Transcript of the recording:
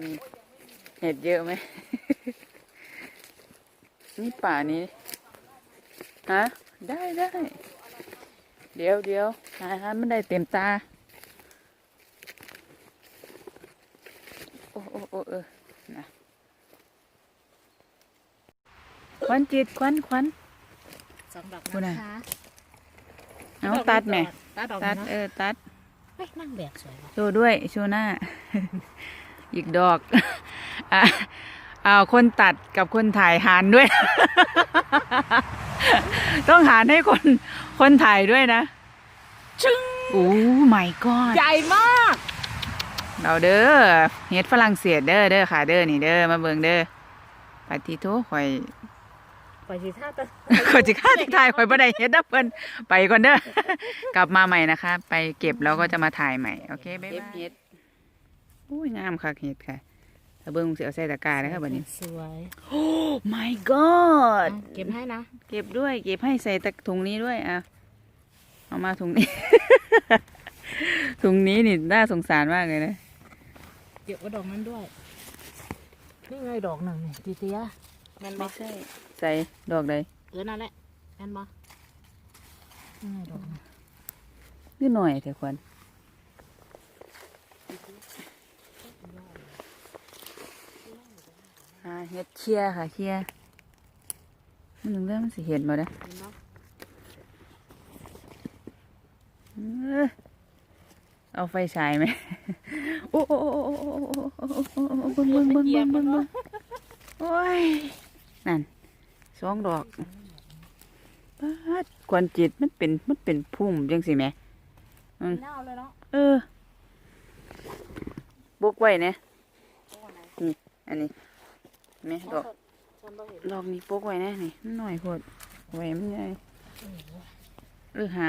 มีเห็ดเยอะไหม นี่ป่านี้ ฮะ ได้ได้ เดี๋ยวเดี๋ยวหาหามันได้เต็มตา โอ้โอ้โอ้เออนะควันจิตควันควันสองดอกคุณน่ะนะคะเอาตัดแหม่ตัดดอกตัดเนาะเออ ตัดเฮ้ยนั่งแบบสวยว่ะโชว์ด้วย โชว์หน้า อีกดอกอะเอาคนตัดกับคนถ่ายหารด้วย ต้องหารให้คนคนถ่ายด้วยนะชึ้งโอ้ my god ใหญ่มาก เราเด้อเฮ็ดฝรั่งเศสเด้อเด้อค่ะเด้อนี่เด้อมาเบิ่งเด้อปฏิโทข่อยไปสิท่าตะข่อยสิฆ่าสิถ่ายข่อยบ่ได้เฮ็ดนะเพิ่นไปก่อนเด้อกลับมาใหม่นะคะ ไปเก็บแล้วก็จะมาถ่ายใหม่โอเคบ๊ายบาย เฮ็ดอุ้ยงามคักเฮ็ดค่ะถ้าเบิ่งสิเอาใส่ตะกร้านะคะบัดนี้ สวยโอ้ my god อะเก็บให้นะ เก็บด้วย เก็บให้ใส่ตะถุงนี้ด้วยอะเอามาถุงนี้ ถุงนี้นี่น่าสงสารมากเลยนะ เก็บไว้ดอกนั้นด้วย นี่ไงดอกหนึ่งนี่ตีเตียแม่นบอไม่ใช่ใส่ดอกใดเออนั่นแหละแม่นบอนี่ไงดอกหนึ่งนิดหน่อยเถอะควัน หาเฮ็ดเคียค่ะเคียมันเรื่องสิเห็นมาได้เอาไฟฉายไหมโอ้โอ้โอ้โอ้โอ้บึ้งบึ้งบึ้งบึ้งบึ้งบึ้งโอ้ยนั่นสองดอกปัดควันจิตมันเป็นมันเป็นพุ่มจังสิแม่เน่าเลยเนาะเออบุกไว้เนี่ยอันนี้ แม่ดอกฉันบ่เห็นดอกนี้ปกไว้แน่นี่มันหน่อยโพดไว้มันใหญ่หรือหา